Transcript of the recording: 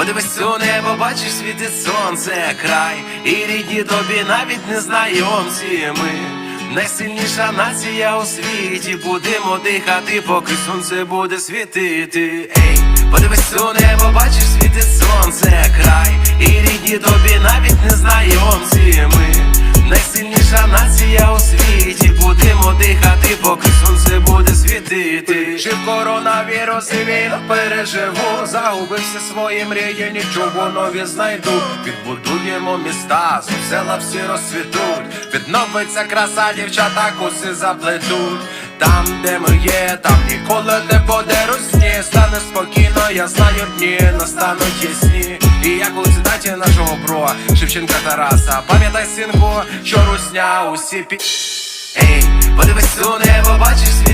Подивись у небо, бачиш, світить сонце, край, і рідні тобі навіть не знайомці ми. Найсильніша нація у світі, будемо дихати, поки сонце буде світити. Ей, подивись у небо, бачиш, світить сонце, край, і рідні тобі навіть не знайомці ми. Найсильніша нація у світі, будемо дихати, поки світити. Жив коронавірус і війну переживу, загубився свої мрії, нічого нові знайду. Відбудуємо міста, знов села всі розцвітуть. Відновиться краса, дівчата коси заплетуть. Там, де ми є, там ніколи не буде русні Стане спокійно, я знаю дні, настануть ясні І як у цитаті нашого бро Шевченка Тараса Пам'ятай, синку, що русня усі пі... Ей, подивись у небо, бачиш, світить